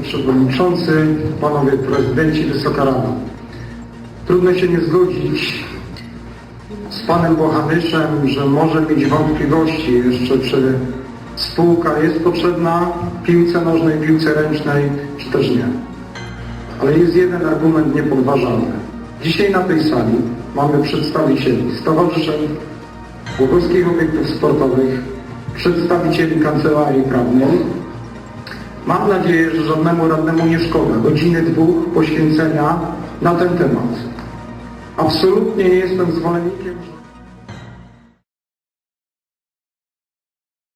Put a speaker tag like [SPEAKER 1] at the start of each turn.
[SPEAKER 1] Przewodniczący, Panowie Prezydenci, Wysoka Rada. Trudno się nie zgodzić z Panem Bohanyszem, że może mieć wątpliwości jeszcze, czy spółka jest potrzebna piłce nożnej, piłce ręcznej, czy też nie. Ale jest jeden argument niepodważalny. Dzisiaj na tej sali mamy przedstawicieli stowarzyszeń, Głogowskich Obiektów Sportowych, przedstawicieli Kancelarii Prawnej. Mam nadzieję, że żadnemu radnemu nie szkoda godziny dwóch poświęcenia na ten temat. Absolutnie nie jestem zwolennikiem